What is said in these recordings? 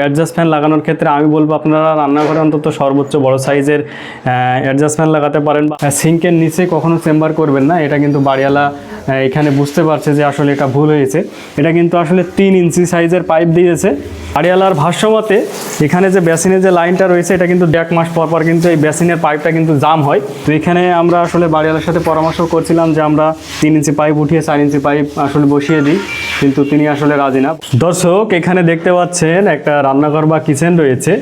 Adjust fan লাগানোর ক্ষেত্রে আমি বলব আপনারা রান্নাঘরে অন্তত সর্বোচ্চ বড় সাইজের অ্যাডজাস্ট ফ্যান লাগাতে পারেন বা সিঙ্কের নিচে কখনো চেম্বার করবেন না, এটা কিন্তু বাড়িওয়ালা এখানে বুঝতে পারছে যে আসলে এটা ভুল হয়েছে। এটা কিন্তু আসলে তিন ইঞ্চি সাইজের পাইপ দিয়েছে। বাড়িওয়ালার ভাষ্যমতে এখানে যে বেসিনের যে লাইনটা রয়েছে, এটা কিন্তু এক মাস পর পর কিন্তু এই বেসিনের পাইপটা কিন্তু জাম হয়। তো এখানে আমরা আসলে বাড়িওয়ালার সাথে পরামর্শ করছিলাম যে আমরা তিন ইঞ্চি পাইপ উঠিয়ে চার ইঞ্চি পাইপ আসলে বসিয়ে দিই, কিন্তু তিনি আসলে রাজি না। দর্শক, এখানে দেখতে পাচ্ছেন একটা রান্নাঘর বা কিচেন রয়েছে।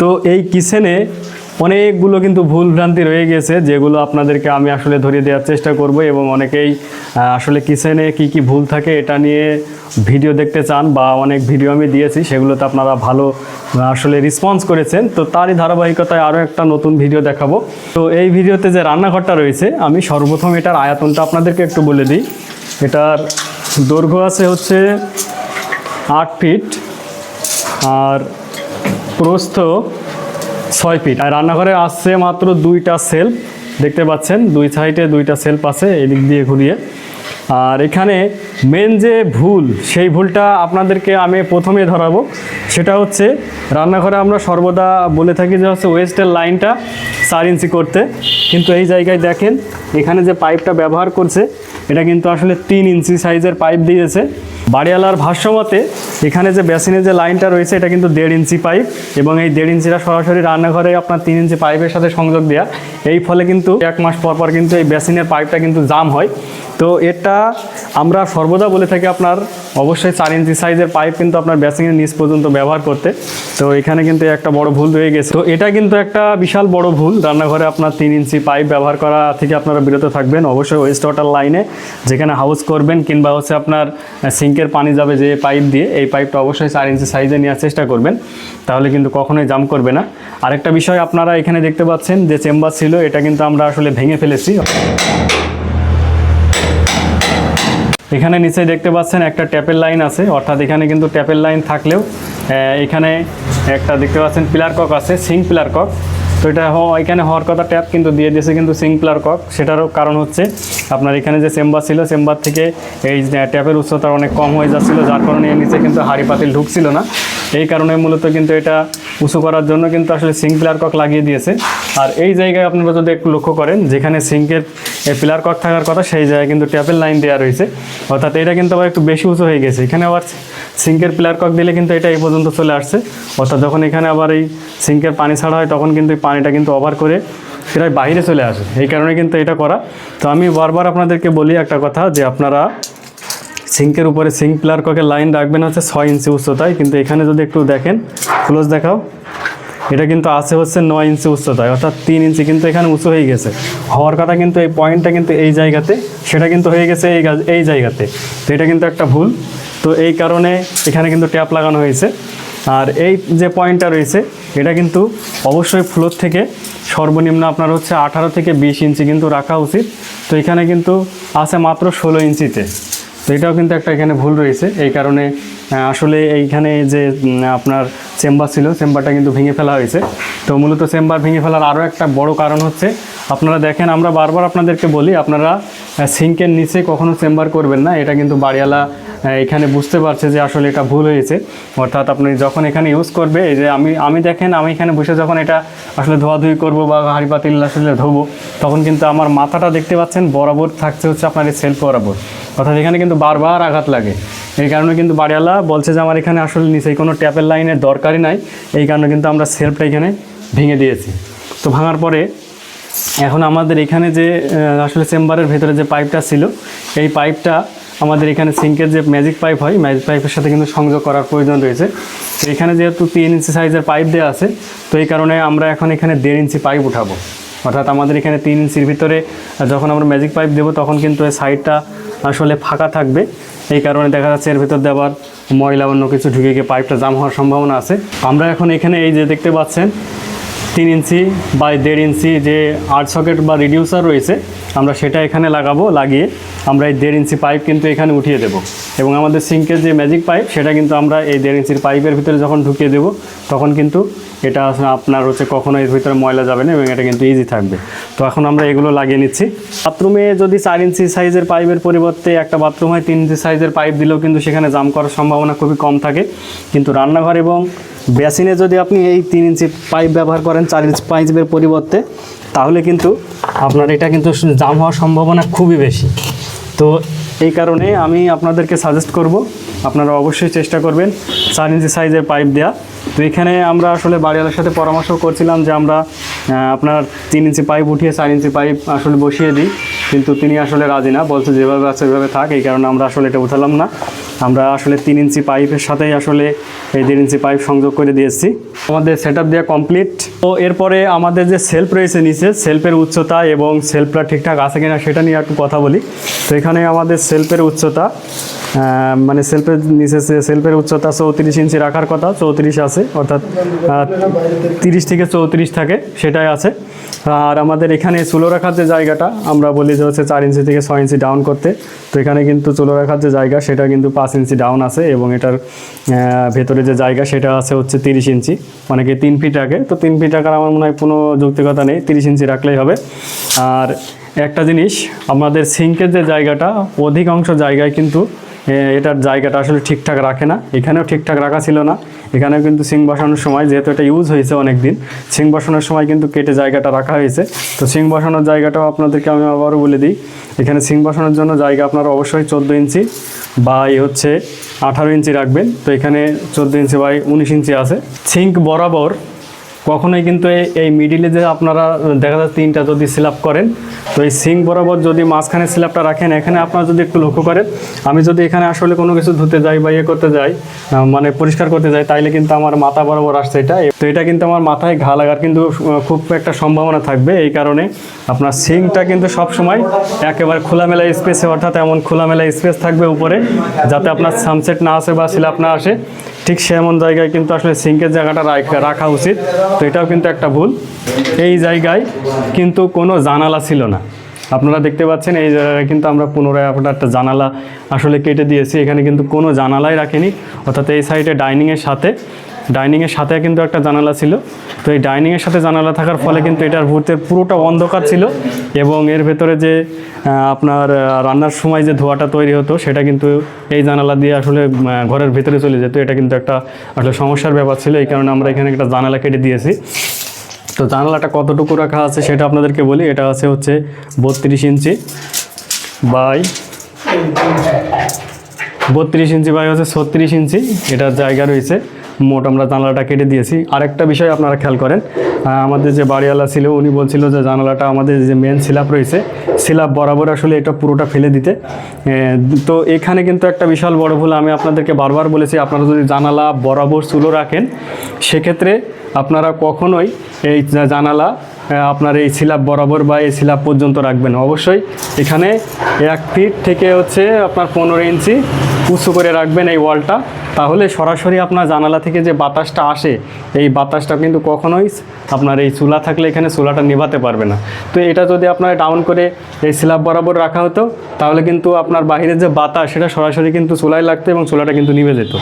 তো এই কিচেনে অনেকগুলো কিন্তু ভুল ভ্রান্তি রয়ে গেছে, যেগুলো আপনাদেরকে আমি আসলে ধরিয়ে দেওয়ার চেষ্টা করব এবং অনেকেই আসলে কিচেনে কি কি ভুল থাকে এটা নিয়ে ভিডিও দেখতে চান বা অনেক ভিডিও আমি দিয়েছি, সেগুলোতে আপনারা ভালো আসলে রেসপন্স করেছেন। তো তারই ধারাবাহিকতায় আরও একটা নতুন ভিডিও দেখাবো। তো এই ভিডিওতে যে রান্নাঘরটা রয়েছে, আমি সর্বপ্রথম এটার আয়তনটা আপনাদেরকে একটু বলে দিই। এটার দৈর্ঘ্য আছে হচ্ছে আট ফিট, আর প্রস্থ ছয় ফিট আর রান্নাঘরে আসছে মাত্র দুইটা সেলফ দেখতে পাচ্ছেন, দুই সাইডে দুইটা সেলফ আছে, এদিক দিয়ে ঘুরিয়ে। আর এখানে মেন যে ভুল, সেই ভুলটা আপনাদেরকে আমি প্রথমে ধরাবো। সেটা হচ্ছে, রান্নাঘরে আমরা সর্বদা বলে থাকি যে হচ্ছে ওয়েস্টের লাইনটা চার ইঞ্চি করতে। কিন্তু এই জায়গায় দেখেন, এখানে যে পাইপটা ব্যবহার করছে, এটা কিন্তু আসলে তিন ইঞ্চি সাইজের পাইপ দিয়েছে। বাড়িওয়ালার ভাষ্যমতে, এখানে যে বেসিনের যে লাইনটা রয়েছে, এটা কিন্তু দেড় ইঞ্চি পাইপ এবং এই দেড় ইঞ্চিটা সরাসরি রান্নাঘরে আপনার তিন ইঞ্চি পাইপের সাথে সংযোগ দেওয়া এই ফলে কিন্তু এক মাস পর পর কিন্তু এই বেসিনের পাইপটা কিন্তু জাম হয়। তো এটা আমরা সর্বদা বলে থাকি আপনার অবশ্যই চার ইঞ্চি সাইজের পাইপ কিন্তু আপনার ব্যাসিংয়ের নিচ পর্যন্ত ব্যবহার করতে। তো এখানে কিন্তু একটা বড় ভুল রয়ে গেছে। তো এটা কিন্তু একটা বিশাল বড় ভুল। রান্নাঘরে আপনার তিন ইঞ্চি পাইপ ব্যবহার করা থেকে আপনারা বিরত থাকবেন। অবশ্যই ওয়েস্ট ওয়াটার লাইনে যেখানে হাউস করবেন কিংবা হচ্ছে আপনার সিঙ্কের পানি যাবে যে পাইপ দিয়ে, এই পাইপটা অবশ্যই চার ইঞ্চি সাইজে নেওয়ার চেষ্টা করবেন। তাহলে কিন্তু কখনোই জাম করবে না। আরেকটা বিষয় আপনারা এখানে দেখতে পাচ্ছেন যে চেম্বার ছিল, এটা কিন্তু আমরা আসলে ভেঙে ফেলেছি। এখানে নিচে দেখতে পাচ্ছেন একটা ট্যাপের লাইন আছে, অর্থাৎ এখানে কিন্তু ট্যাপের লাইন থাকলেও এখানে একটা দেখতে পাচ্ছেন পিলার কক আছে, সিং পিলার কক। তো এটা এখানে হওয়ার কথা, ট্যাপ কিন্তু দিয়ে দিয়েছে কিন্তু সিং পিলার কক। সেটারও কারণ হচ্ছে, আপনার এখানে যে চেম্বার ছিল, চেম্বার থেকে এই ট্যাপের উচ্চতা অনেক কম হয়ে যাচ্ছিল, যার কারণে নিচে কিন্তু হাড়ি পাতিল ঢুকছিল না। এই কারণে মূলত কিন্তু এটা উঁচু করার জন্য কিন্তু আসলে সিঙ্ক পিলার কক লাগিয়ে দিয়েছে। আর এই জায়গায় আপনারা যদি একটু লক্ষ্য করেন, যেখানে সিঙ্কের পিলার কক থাকার কথা, সেই জায়গায় কিন্তু ট্যাপের লাইন দেওয়া রয়েছে। অর্থাৎ এটা কিন্তু আবার একটু বেশি উঁচু হয়ে গেছে। এখানে আবার সিঙ্কের পিলার কক দিলে কিন্তু এটা এই পর্যন্ত চলে আসছে। অর্থাৎ যখন এখানে আবার এই সিঙ্কের পানি ছাড়া হয়, তখন কিন্তু পানিটা কিন্তু ওভার করে প্রায় বাইরে চলে আসে। এই কারণে কিন্তু এটা করা। তো আমি বারবার আপনাদেরকে বলি একটা কথা যে আপনারা সিঙ্কের উপরে সিঙ্ক পিলার ককের লাইন রাখবেন হচ্ছে ছয় ইঞ্চি উচ্চতায়, কিন্তু এখানে যদি একটু দেখেন ক্লোজ দেখাও। এটা কিন্তু আছে হচ্ছে নয় ইঞ্চি উচ্চতায়, অর্থাৎ তিন ইঞ্চি কিন্তু এখানে উঁচু হয়ে গেছে। হওয়ার কথা কিন্তু এই পয়েন্টটা কিন্তু এই জায়গাতে, সেটা কিন্তু হয়ে গেছে এই এই জায়গাতে। তো এটা কিন্তু একটা ভুল। তো এই কারণে এখানে কিন্তু ট্যাপ লাগানো হয়েছে। আর এই যে পয়েন্টটা রয়েছে, এটা কিন্তু অবশ্যই ফ্লোর থেকে সর্বনিম্ন আপনার হচ্ছে আঠারো থেকে বিশ ইঞ্চি কিন্তু রাখা উচিত। তো এখানে কিন্তু আছে মাত্র ষোলো ইঞ্চিতে। তো এটাও কিন্তু একটা এখানে ভুল রয়েছে। এই কারণে আসলে এইখানে যে আপনার চেম্বার ছিল, চেম্বারটা কিন্তু ভেঙে ফেলা হয়েছে। তো মূলত চেম্বার ভেঙে ফেলার আরও একটা বড় কারণ হচ্ছে, আপনারা দেখেন, আমরা বারবার আপনাদেরকে বলি, আপনারা সিঙ্কের নিচে কখনো চেম্বার করবেন না, এটা কিন্তু বাড়িওয়ালা এখানে বুঝতে পারছে যে আসলে এটা ভুল হয়েছে। অর্থাৎ আপনি যখন এখানে ইউজ করবে, এই যে আমি আমি দেখেন, আমি এখানে বসে যখন এটা আসলে ধোয়াধুয়ি করব বা হাঁড়ি পাতিল আসলে ধোবো, তখন কিন্তু আমার মাথাটা দেখতে পাচ্ছেন, বরাবর থাকছে হচ্ছে আপনার এই সেলফ বরাবর। অর্থাৎ এখানে কিন্তু বারবার আঘাত লাগে। এই কারণে কিন্তু বাড়িওয়ালা বলছে যে আমার এখানে আসলে নিচে কোনো ট্যাপের লাইনের দরকারই নাই, এই কারণে কিন্তু আমরা সেলফটা এখানে ভেঙে দিয়েছি। তো ভাঙার পরে এখন আমাদের এখানে যে আসলে চেম্বারের ভেতরে যে পাইপটা ছিল, এই পাইপটা আমাদের এখানে সিঙ্কের যে ম্যাজিক পাইপ হয় ম্যাজিক পাইপের সাথে কিন্তু সংযোগ করার প্রয়োজন রয়েছে। তো এখানে যেহেতু তিন ইঞ্চি সাইজের পাইপ দেওয়া আছে, তো এই কারণে আমরা এখন এখানে দেড় ইঞ্চি পাইপ উঠাবো। অর্থাৎ আমাদের এখানে তিন ইঞ্চির ভিতরে যখন আমরা ম্যাজিক পাইপ দেবো, তখন কিন্তু এই সাইডটা আসলে ফাঁকা থাকবে। এই কারণে দেখা যাচ্ছে এর ভিতর দেওয়ার ময়লা অন্য কিছু ঢুকে গিয়ে পাইপটা জাম হওয়ার সম্ভাবনা আছে। আমরা এখন এখানে এই যে দেখতে পাচ্ছেন তিন ইঞ্চি বাই দেড় ইঞ্চি যে আর্ট সকেট বা রিডিউসার রয়েছে, আমরা সেটা এখানে লাগাবো, লাগিয়ে আমরা এই দেড় ইঞ্চি পাইপ কিন্তু এখানে উঠিয়ে দেবো। এবং আমাদের সিঙ্কের যে ম্যাজিক পাইপ, সেটা কিন্তু আমরা এই দেড় ইঞ্চির পাইপের ভিতরে যখন ঢুকিয়ে দেবো, তখন কিন্তু এটা আপনার হচ্ছে কখনো এর ভিতরে ময়লা যাবে না এবং এটা কিন্তু ইজি থাকবে। তো এখন আমরা এগুলো লাগিয়ে নিচ্ছি। বাথরুমে যদি চার ইঞ্চি সাইজের পাইপের পরিবর্তে একটা বাথরুম হয়, তিন ইঞ্চি সাইজের পাইপ দিলেও কিন্তু সেখানে জাম করার সম্ভাবনা খুবই কম থাকে। কিন্তু রান্নাঘর এবং বেসিনে যদি আপনি এই তিন ইঞ্চি পাইপ ব্যবহার করেন, চার ইঞ্চি পাইপের পরিবর্তে, তাহলে কিন্তু আপনার এটা কিন্তু জাম হওয়ার সম্ভাবনা খুবই বেশি। তো এই কারণে আমি আপনাদেরকে সাজেস্ট করব, আপনারা অবশ্যই চেষ্টা করবেন চার ইঞ্চি সাইজের পাইপ দেওয়া তো এখানে আমরা আসলে বাড়িওয়ালার সাথে পরামর্শ করছিলাম যে আমরা আপনার তিন ইঞ্চি পাইপ উঠিয়ে চার ইঞ্চি পাইপ আসলে বসিয়ে দিই, কিন্তু তিনি আসলে রাজি না, বলছে যেভাবে আছে ওইভাবে থাক, এই কারণে আমরা আসলে এটা উঠালাম না। আমরা আসলে তিন ইঞ্চি পাইপের সাথেই আসলে এই দেড় ইঞ্চি পাইপ সংযোগ করে দিয়েছি। আমাদের সেট আপ দেওয়া কমপ্লিট তো এরপরে আমাদের যে সেলফ রয়েছে নিচে সেলফের উচ্চতা এবং সেলফটা ঠিকঠাক আছে কিনা সেটা নিয়ে একটু কথা বলি। তো এখানে আমাদের সেলফের উচ্চতা মানে সেলফের নিচে সেলফের উচ্চতা চৌত্রিশ ইঞ্চি রাখার কথা, চৌত্রিশ আছে, অর্থাৎ তিরিশ থেকে চৌত্রিশ থাকে, সেটাই আছে। আর আমাদের এখানে চুলো রাখার যে জায়গাটা, আমরা বলি যে হচ্ছে চার ইঞ্চি থেকে ছয় ইঞ্চি ডাউন করতে। তো এখানে কিন্তু চুলো রাখার যে জায়গা, সেটা কিন্তু পাঁচ ইঞ্চি ডাউন আছে এবং এটার ভেতরে যে জায়গা, সেটা আছে হচ্ছে তিরিশ ইঞ্চি। অনেকে তিন ফিট রাখে। তো তিন ফিট রাখার আমার মনে হয় কোনো যৌক্তিকতা নেই। তিরিশ ইঞ্চি রাখলেই হবে। আর একটা জিনিস, আমাদের সিঙ্কের যে জায়গাটা, অধিকাংশ জায়গায় কিন্তু এটার জায়গাটা আসলে ঠিকঠাক রাখে না। এখানেও ঠিকঠাক রাখা ছিল না। এখানেও কিন্তু সিং বসানোর সময়, যেহেতু এটা ইউজ হয়েছে অনেক দিন সিং বসানোর সময় কিন্তু কেটে জায়গাটা রাখা হয়েছে। তো সিং বসানোর জায়গাটাও আপনাদেরকে আমি আবারও বলে দিই। এখানে সিং বসানোর জন্য জায়গা আপনারা অবশ্যই চোদ্দ ইঞ্চি বা এই হচ্ছে আঠারো ইঞ্চি রাখবেন। তো এখানে চোদ্দ ইঞ্চি বাই উনিশ ইঞ্চি আছে। সিঙ্ক বরাবর কখনোই কিন্তু এই- মিডিলে যে আপনারা দেখা যাচ্ছে তিনটা যদি সিলাপ করেন, তো এই সিং বরাবর যদি মাঝখানে সিলাপটা রাখেন, এখানে আপনারা যদি একটু লক্ষ্য করেন, আমি যদি এখানে আসলে কোনো কিছু ধুতে যাই বা ইয়ে করতে যাই মানে পরিষ্কার করতে যাই, তাইলে কিন্তু আমার মাথা বরাবর আসছে এটা। তো এটা কিন্তু আমার মাথায় ঘা লাগার কিন্তু খুব একটা সম্ভাবনা থাকবে। এই কারণে আপনার সিংটা কিন্তু সব সময় একেবারে খোলামেলা স্পেসে অর্থাৎ এমন খোলামেলা স্পেস থাকবে উপরে, যাতে আপনার সানসেট না আসে বা সিলাপ না আসে। ঠিক সেমন জায়গায় কিন্তু আসলে সিঙ্কের জায়গাটা রাখা- উচিত। তো এটাও কিন্তু একটা ভুল। এই জায়গায় কিন্তু কোনো জানালা ছিল না। আপনারা দেখতে পাচ্ছেন এই জায়গায় কিন্তু আমরা পুনরায় আপনার একটা জানালা আসলে কেটে দিয়েছি। এখানে কিন্তু কোনো জানালাই রাখিনি। অর্থাৎ এই সাইডে ডাইনিংয়ের সাথে ডাইনিংয়ের সাথে কিন্তু একটা জানালা ছিল। তো এই ডাইনিংয়ের সাথে জানালা থাকার ফলে কিন্তু এটার ভূতের পুরোটা অন্ধকার ছিল এবং এর ভেতরে যে আপনার রান্নার সময় যে ধোঁয়াটা তৈরি হতো, সেটা কিন্তু এই জানালা দিয়ে আসলে ঘরের ভেতরে চলে যেত। এটা কিন্তু একটা আসলে সমস্যার ব্যাপার ছিল, এই কারণে আমরা এখানে একটা জানালা কেটে দিয়েছি। তো জানালাটা কতটুকু রাখা আছে সেটা আপনাদেরকে বলি। এটা আছে হচ্ছে বত্রিশ ইঞ্চি বাই বত্রিশ ইঞ্চি বাই হচ্ছে ছত্রিশ ইঞ্চি। এটার জায়গা রয়েছে মোট আমরা জানালাটা কেটে দিয়েছি। আরেকটা বিষয় আপনারা খেয়াল করেন আমাদের যে বাড়িওয়ালা ছিল, উনি বলছিল যে জানালাটা আমাদের যে মেন সিলাপ রয়েছে সিলাপ বরাবর আসলে এটা পুরোটা ফেলে দিতে। তো এখানে কিন্তু একটা বিশাল বড় ভুল আমি আপনাদেরকে বারবার বলেছি, আপনারা যদি জানালা বরাবর চুলো রাখেন, সেক্ষেত্রে আপনারা কখনোই এই জানালা আপনার এই সিলাপ বরাবর বা এই সিলাপ পর্যন্ত রাখবেন। অবশ্যই এখানে এক ফিট থেকে হচ্ছে আপনার পনেরো ইঞ্চি উঁচু করে রাখবেন এই ওয়ালটা। তাহলে সরাসরি আপনার জানালা থেকে যে বাতাসটা আসে, এই বাতাসটা কিন্তু কখনোই আপনার এই চুলা থাকলে এখানে চুলাটা নেভাতে পারবে না। তো এটা যদি আপনার ডাউন করে এই স্ল্যাব বরাবর রাখা হতো, তাহলে কিন্তু আপনার বাইরের যে বাতাস, সেটা সরাসরি কিন্তু চুলায় লাগতো এবং চুলাটা কিন্তু নিভে যেত।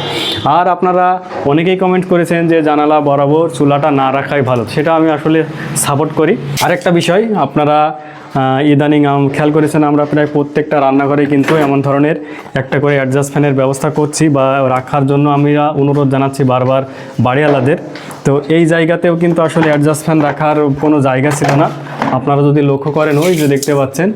আর আপনারা অনেকেই কমেন্ট করেছেন যে জানালা বরাবর চুলাটা না রাখাই ভালো। সেটা আমি আসলে সাপোর্ট করি। আরেকটা বিষয়, আপনারা ইদানিং খেয়াল করেছেন আমরা প্রায় প্রত্যেকটা রান্নাঘরে কিন্তু এমন ধরনের একটা করে অ্যাডজাস্ট ফ্যানের ব্যবস্থা করছি বা রাখার জন্য আমরা অনুরোধ জানাচ্ছি বারবার বাড়িওয়ালাদের। তো এই জায়গাতেও কিন্তু আসলে অ্যাডজাস্ট ফ্যান রাখার কোনো জায়গা ছিল না। আপনারা যদি লক্ষ্য করেন, ওই যে দেখতে পাচ্ছেন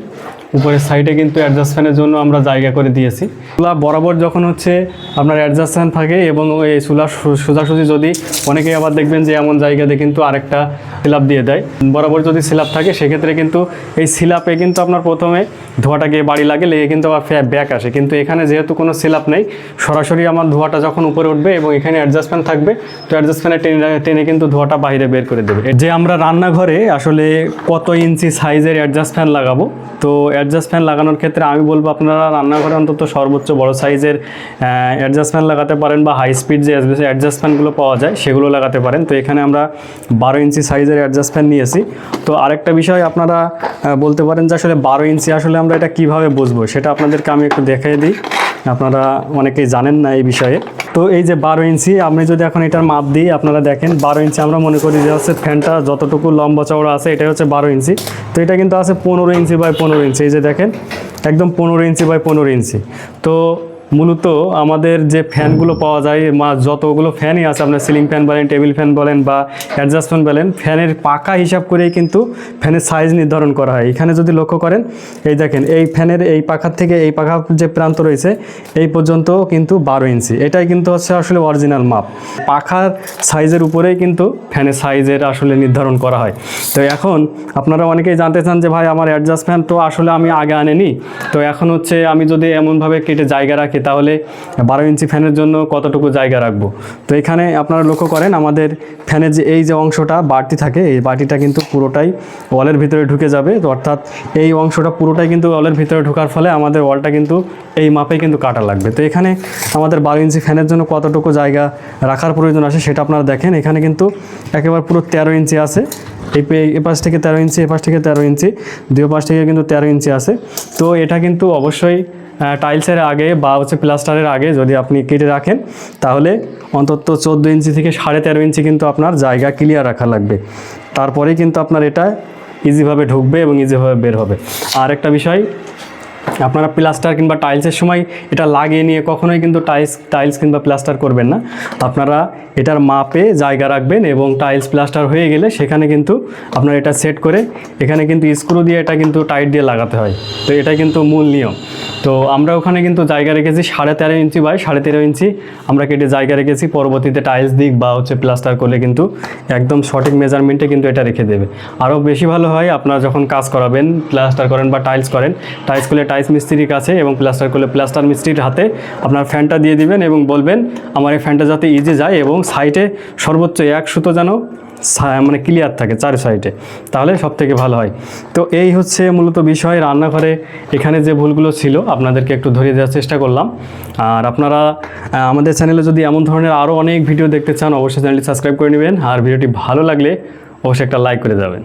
উপরের সাইডে কিন্তু অ্যাডজাস্ট ফ্যানের জন্য আমরা জায়গা করে দিয়েছি। চুলা বরাবর যখন হচ্ছে আপনার অ্যাডজাস্ট ফ্যান থাকে এবং ওই চুলা সোজাসুজি যদি অনেকেই আবার দেখবেন যে এমন জায়গাতে কিন্তু আরেকটা সিলাপ দিয়ে দেয়। বরাবর যদি সিলাপ থাকে সেক্ষেত্রে কিন্তু এই সিলাপে কিন্তু আপনার প্রথমে ধোঁয়াটা গিয়ে বাড়ি লাগে লেগে কিন্তু আবার ব্যাক আসে। কিন্তু এখানে যেহেতু কোনো সিলাপ নেই, সরাসরি আমার ধোঁয়াটা যখন উপরে উঠবে এবং এখানে অ্যাডজাস্ট ফ্যান থাকবে, তো অ্যাডজাস্ট ফ্যানে টেনে টেনে কিন্তু ধোঁয়াটা বাইরে বের করে দেবে। যে আমরা রান্নাঘরে আসলে কত ইঞ্চি সাইজের অ্যাডজাস্ট ফ্যান লাগাবো, তো অ্যাডজাস্ট ফ্যান লাগানোর ক্ষেত্রে আমি বলব আপনারা রান্নাঘরে অন্তত সর্বোচ্চ বড় সাইজের অ্যাডজাস্ট ফ্যান লাগাতে পারেন বা হাই স্পিড যে অ্যাডজাস্ট ফ্যানগুলো পাওয়া যায় সেগুলো লাগাতে পারেন। তো এখানে আমরা বারো ইঞ্চি সাইজের অ্যাডজাস্ট ফ্যান নিয়েছি। তো আরেকটা বিষয় আপনারা বলতে পারেন যে আসলে বারো ইঞ্চি আসলে আমরা এটা কীভাবে বুঝব সেটা আপনাদেরকে আমি একটু দেখিয়ে দিই। আপনারা অনেকেই জানেন না এই বিষয়ে। তো এই যে বারো ইঞ্চি, আপনি যদি এখন এটার মাপ দিই, আপনারা দেখেন বারো ইঞ্চি আমরা মনে করি যে হচ্ছে ফ্যানটা যতটুকু লম্বা চওড়া আছে, এটাই হচ্ছে বারো ইঞ্চি। তো এটা কিন্তু আছে পনেরো ইঞ্চি বাই পনেরো ইঞ্চি, এই যে দেখেন, একদম পনেরো ইঞ্চি বাই পনেরো ইঞ্চি। তো মূলত আমাদের যে ফ্যানগুলো পাওয়া যায় মা যতগুলো ফ্যানই আছে আপনার সিলিং ফ্যান বলেন টেবিল ফ্যান বলেন বা অ্যাডজাস্ট ফ্যান বলেন ফ্যানের পাকা হিসাব করেই কিন্তু ফ্যানের সাইজ নির্ধারণ করা হয়। এখানে যদি লক্ষ্য করেন এই দেখেন এই ফ্যানের এই পাখার থেকে এই পাখার যে প্রান্ত রয়েছে এই পর্যন্ত কিন্তু বারো ইঞ্চি। এটাই কিন্তু হচ্ছে আসলে অরিজিনাল মাপ। পাখার সাইজের উপরেই কিন্তু ফ্যানের সাইজের আসলে নির্ধারণ করা হয়। তো এখন আপনারা অনেকেই জানতে চান যে ভাই আমার অ্যাডজাস্ট ফ্যান তো আসলে আমি আগে আনেনি। তো এখন হচ্ছে আমি যদি এমনভাবে কেটে জায়গা রাখি তাহলে বারো ইঞ্চি ফ্যানের জন্য কতটুকু জায়গা রাখব? তো এখানে আপনারা লক্ষ্য করেন, আমাদের ফ্যানের যে এই যে অংশটা বাড়তি থাকে, এই বাটিটা কিন্তু পুরোটাই ওয়ালের ভিতরে ঢুকে যাবে। তো অর্থাৎ এই অংশটা পুরোটাই কিন্তু ওয়ালের ভিতরে ঢোকার ফলে আমাদের ওয়ালটা কিন্তু এই মাপে কিন্তু কাটা লাগবে। তো এখানে আমাদের বারো ইঞ্চি ফ্যানের জন্য কতটুকু জায়গা রাখার প্রয়োজন আছে সেটা আপনারা দেখেন। এখানে কিন্তু একেবারে পুরো তেরো ইঞ্চি আছে। এই এ পাশ থেকে তেরো ইঞ্চি, এ পাশ থেকে তেরো ইঞ্চি, দুই পাশ থেকে কিন্তু তেরো ইঞ্চি আছে। তো এটা কিন্তু অবশ্যই টাইলসের আগে বা হচ্ছে প্লাস্টারের আগে যদি আপনি কেটে রাখেন, তাহলে অন্তত চোদ্দ ইঞ্চি থেকে সাড়ে তেরো ইঞ্চি কিন্তু আপনার জায়গা ক্লিয়ার রাখা লাগবে। তারপরেই কিন্তু আপনার এটা ইজিভাবে ঢুকবে এবং ইজিভাবে বের হবে। আর একটা বিষয় আপনারা প্লাস্টার কিংবা টাইলসের সময় এটা লাগিয়ে নিয়ে কখনোই কিন্তু টাইলস টাইলস কিংবা প্লাস্টার করবেন না। আপনারা এটার মাপে জায়গা রাখবেন এবং টাইলস প্লাস্টার হয়ে গেলে সেখানে কিন্তু আপনারা এটা সেট করে এখানে কিন্তু স্ক্রু দিয়ে এটা কিন্তু টাইট দিয়ে লাগাতে হয়। তো এটা কিন্তু মূল নিয়ম। তো আমরা ওখানে কিন্তু জায়গা রেখেছি সাড়ে তেরো ইঞ্চি বাই সাড়ে তেরো ইঞ্চি। আমরা কেটে জায়গা রেখেছি, পরবর্তীতে টাইলস দিক বা হচ্ছে প্লাস্টার করলে কিন্তু একদম সঠিক মেজারমেন্টে কিন্তু এটা রেখে দেবে। আরও বেশি ভালো হয় আপনারা যখন কাজ করাবেন প্লাস্টার করেন বা টাইলস করেন টাইলস করলে টাইলস মিস্ত্রির কাছে এবং প্লাস্টার করলে প্লাস্টার মিস্ত্রির হাতে আপনার ফ্যানটা দিয়ে দিবেন এবং বলবেন, আমার এই ফ্যানটা যাতে ইজি যায় এবং সাইডে সর্বোচ্চ এক সুতো যেন মানে ক্লিয়ার থাকে চার সাইডে, তাহলে সব থেকে ভালো হয়। তো এই হচ্ছে মূলত বিষয় রান্নাঘরে। এখানে যে ভুলগুলো ছিল আপনাদেরকে একটু ধরিয়ে দেওয়ার চেষ্টা করলাম। আর আপনারা আমাদের চ্যানেলে যদি এমন ধরনের আরও অনেক ভিডিও দেখতে চান, অবশ্যই চ্যানেলটি সাবস্ক্রাইব করে নেবেন। আর ভিডিওটি ভালো লাগলে অবশ্যই একটা লাইক করে যাবেন।